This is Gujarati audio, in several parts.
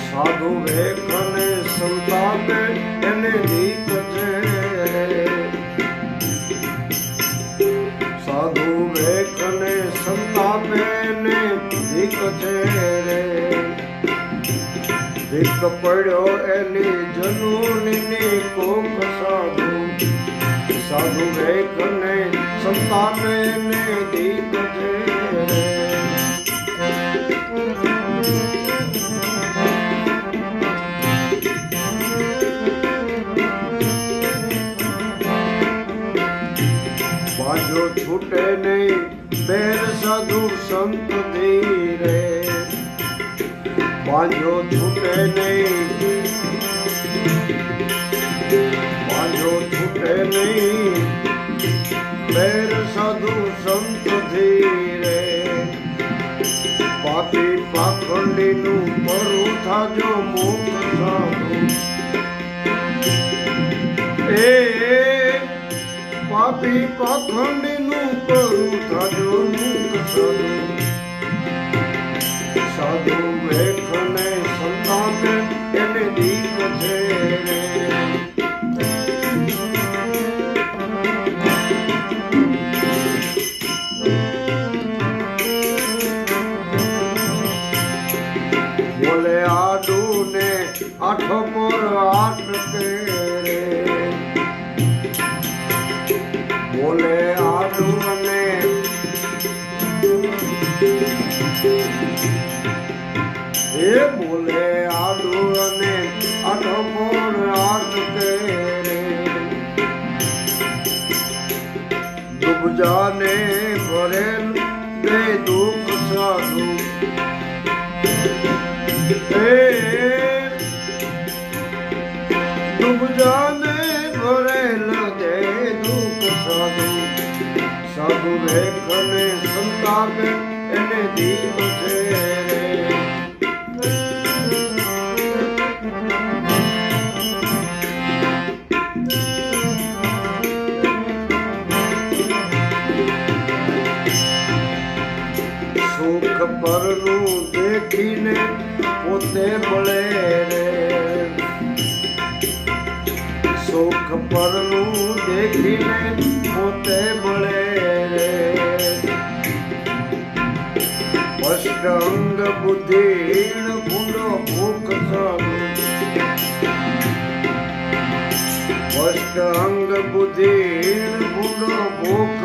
સાધુ વેખ અને સંતાપે એને રીત છે સાધુ વેખ અને સંતાપે એને રીત છે રે ભીખ પડ્યો એની જનુની કોક છૂટે નહીં, બેર સાધુ સંત ધીરે. બાજો છૂટે નહીં બાજો છૂટે નહીં, બેર સાધુ સંત ધીરે. પાપી પાખંડીનું પરું થાજો મુખ સાધુ. એ પાપી પાખંડીનું કરું થાજો મુખ સાધુ સાધુ વેખને સંતાપે એને આઠો પર આઠ કે ડૂબજાને ભરેલ બે દુઃખ સાધુ જાને ભરેલ દે દુઃખ સાધુ સાધુ રેખને સંતાપે એને દીપ છે પરનું દેખીને પોતે બળે રે. સુખ પરનું દેખીને પોતે બળે રે. અષ્ટાંગ બુદ્ધિ ગુણો ભૂખ અષ્ટાંગ બુદ્ધિ ભૂંડો ભૂખ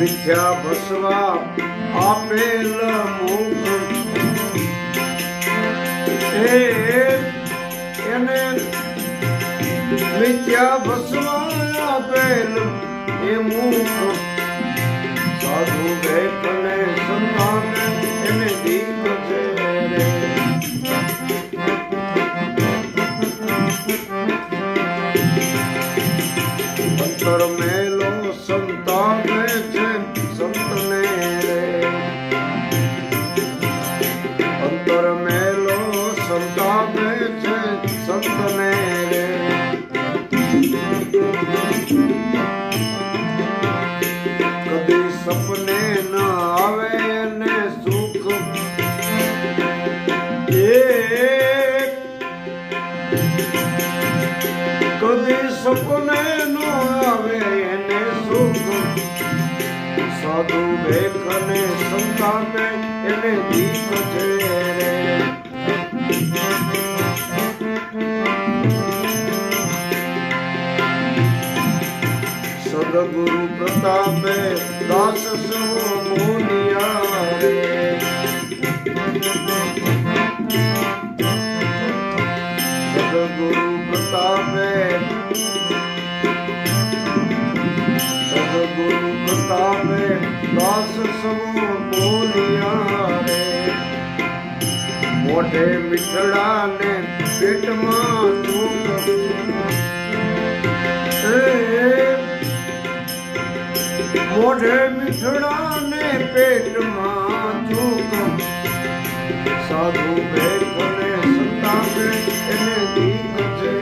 મિથ્યા ભસવા આપેલ મુખ એને મિથ્યા ભસવા આપેલ એ મુખ સાધુ વેકને સંતાન એને દીપ છે અંતર મેલો સંતને રે કદી સપને ન આવે ને સુખ કદી સપને ન આવે એને સુખ સાધુ ભેખને સંતાને એને દીપ છે રે ਸਤਿਗੁਰੂ ਪ੍ਰਤਾਪੇ, ਦਾਸ ਸੋ ਮੋਨੀਆਰੇ ਸਤਿਗੁਰੂ ਪ੍ਰਤਾਪੇ ਸਤਿਗੁਰੂ ਪ੍ਰਤਾਪੇ, ਦਾਸ ਸੋ ਮੋਨੀਆਰੇ ਮੋਢੇ ਮਿੱਠੜਾ ਨੇ ਪਿੱਟ ਮਾਂ મોઢે મીઠડા પેટમાં દુઃખ સાધુ ભેખ ને સંતાપે એને દીક છે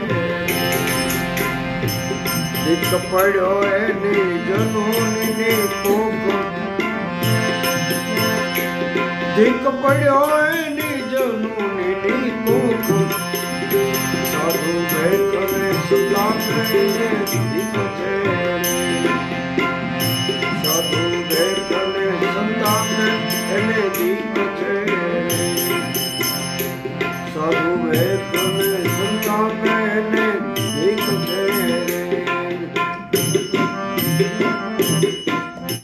દીક પડ્યો એની જનોની ને કોક દીક પડ્યો એની જનોની ને કોક સાધુ ભેખ ને સંતાપે એને દીક